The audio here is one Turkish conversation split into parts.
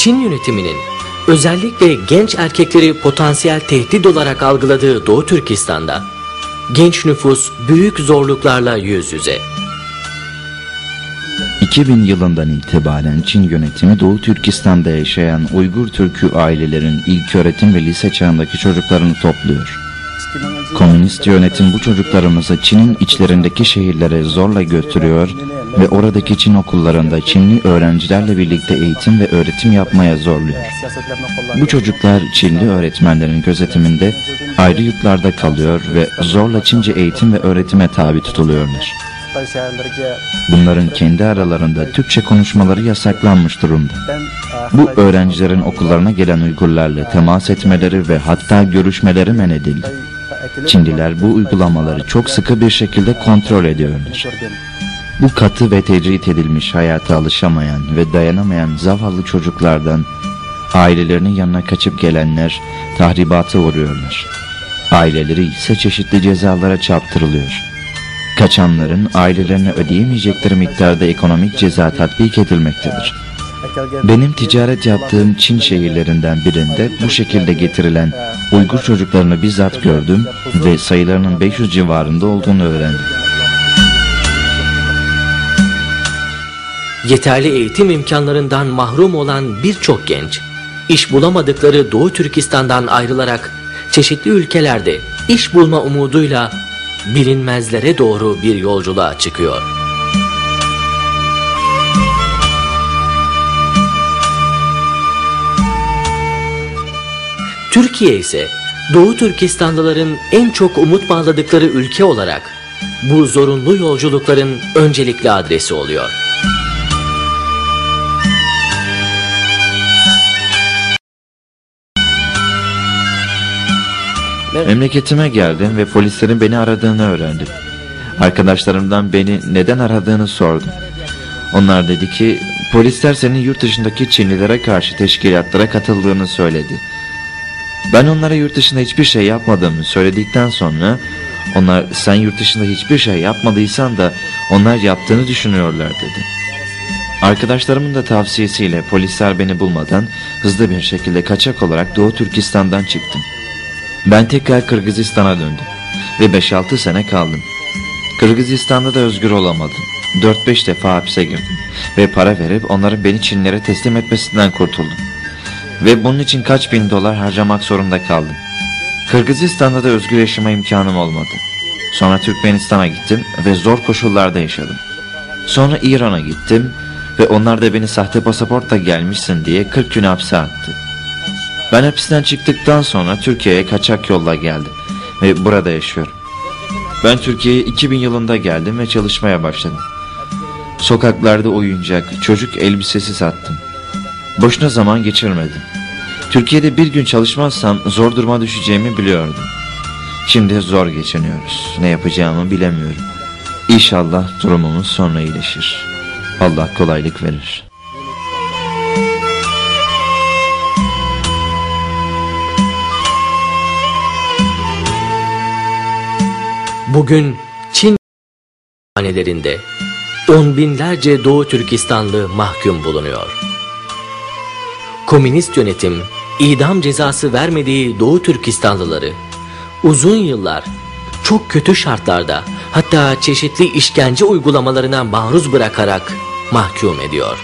Çin yönetiminin özellikle genç erkekleri potansiyel tehdit olarak algıladığı Doğu Türkistan'da genç nüfus büyük zorluklarla yüz yüze. 2000 yılından itibaren Çin yönetimi Doğu Türkistan'da yaşayan Uygur Türkü ailelerin ilk öğretim ve lise çağındaki çocuklarını topluyor. Komünist yönetim bu çocuklarımızı Çin'in içlerindeki şehirlere zorla götürüyor ve oradaki Çin okullarında Çinli öğrencilerle birlikte eğitim ve öğretim yapmaya zorluyor. Bu çocuklar Çinli öğretmenlerin gözetiminde ayrı yurtlarda kalıyor ve zorla Çince eğitim ve öğretime tabi tutuluyorlar. Bunların kendi aralarında Türkçe konuşmaları yasaklanmış durumda. Bu öğrencilerin okullarına gelen Uygurlarla temas etmeleri ve hatta görüşmeleri men edildi. Çinliler bu uygulamaları çok sıkı bir şekilde kontrol ediyorlar. Bu katı ve tecrit edilmiş hayata alışamayan ve dayanamayan zavallı çocuklardan ailelerinin yanına kaçıp gelenler tahribata uğruyorlar. Aileleri ise çeşitli cezalara çarptırılıyor. Kaçanların ailelerine ödeyemeyecekleri miktarda ekonomik ceza tatbik edilmektedir. Benim ticaret yaptığım Çin şehirlerinden birinde bu şekilde getirilen Uygur çocuklarını bizzat gördüm ve sayılarının 500 civarında olduğunu öğrendim. Yeterli eğitim imkanlarından mahrum olan birçok genç, iş bulamadıkları Doğu Türkistan'dan ayrılarak çeşitli ülkelerde iş bulma umuduyla bilinmezlere doğru bir yolculuğa çıkıyor. Türkiye ise Doğu Türkistanlıların en çok umut bağladıkları ülke olarak bu zorunlu yolculukların öncelikli adresi oluyor. Memleketime geldim ve polislerin beni aradığını öğrendim. Arkadaşlarımdan beni neden aradığını sordum. Onlar dedi ki polisler senin yurt dışındaki Çinlilere karşı teşkilatlara katıldığını söyledi. Ben onlara yurt dışında hiçbir şey yapmadığımı söyledikten sonra onlar sen yurt dışında hiçbir şey yapmadıysan da onlar yaptığını düşünüyorlar dedi. Arkadaşlarımın da tavsiyesiyle polisler beni bulmadan hızlı bir şekilde kaçak olarak Doğu Türkistan'dan çıktım. Ben tekrar Kırgızistan'a döndüm ve 5-6 sene kaldım. Kırgızistan'da da özgür olamadım. 4-5 defa hapse girdim ve para verip onların beni Çinlere teslim etmesinden kurtuldum. Ve bunun için kaç bin dolar harcamak zorunda kaldım. Kırgızistan'da da özgür yaşama imkanım olmadı. Sonra Türkmenistan'a gittim ve zor koşullarda yaşadım. Sonra İran'a gittim ve onlar da beni sahte pasaportla gelmişsin diye 40 gün hapse attı. Ben hapisten çıktıktan sonra Türkiye'ye kaçak yolla geldim ve burada yaşıyorum. Ben Türkiye'ye 2000 yılında geldim ve çalışmaya başladım. Sokaklarda oyuncak, çocuk elbisesi sattım. Boşuna zaman geçirmedim. Türkiye'de bir gün çalışmazsam zor duruma düşeceğimi biliyordum. Şimdi zor geçiniyoruz. Ne yapacağımı bilemiyorum. İnşallah durumumuz sonra iyileşir. Allah kolaylık verir. Bugün Çin hanelerinde on binlerce Doğu Türkistanlı mahkum bulunuyor. Komünist yönetim idam cezası vermediği Doğu Türkistanlıları uzun yıllar çok kötü şartlarda hatta çeşitli işkence uygulamalarına maruz bırakarak mahkum ediyor.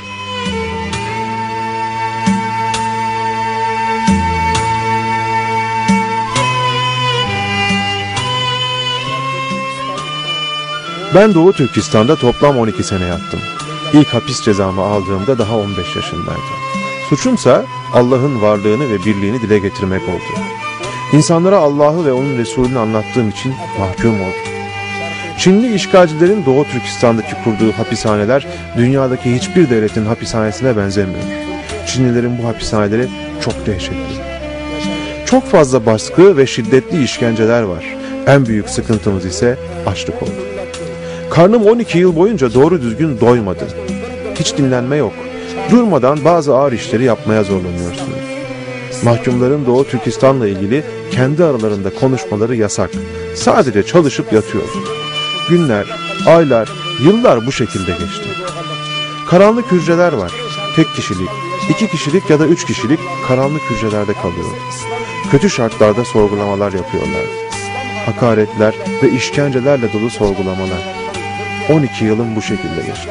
Ben Doğu Türkistan'da toplam 12 sene yattım. İlk hapis cezamı aldığımda daha 15 yaşındaydım. Suçumsa Allah'ın varlığını ve birliğini dile getirmek oldu. İnsanlara Allah'ı ve onun Resulünü anlattığım için mahkum oldum. Çinli işgalcilerin Doğu Türkistan'daki kurduğu hapishaneler dünyadaki hiçbir devletin hapishanesine benzemiyor. Çinlilerin bu hapishaneleri çok dehşetli. Çok fazla baskı ve şiddetli işkenceler var. En büyük sıkıntımız ise açlık oldu. Karnım 12 yıl boyunca doğru düzgün doymadı. Hiç dinlenme yok. Durmadan bazı ağır işleri yapmaya zorlanıyorsunuz. Mahkumların Doğu Türkistan'la ilgili kendi aralarında konuşmaları yasak. Sadece çalışıp yatıyor. Günler, aylar, yıllar bu şekilde geçti. Karanlık hücreler var. Tek kişilik, İki kişilik ya da üç kişilik karanlık hücrelerde kalıyordu. Kötü şartlarda sorgulamalar yapıyorlardı. Hakaretler ve işkencelerle dolu sorgulamalar. 12 yılım bu şekilde geçti.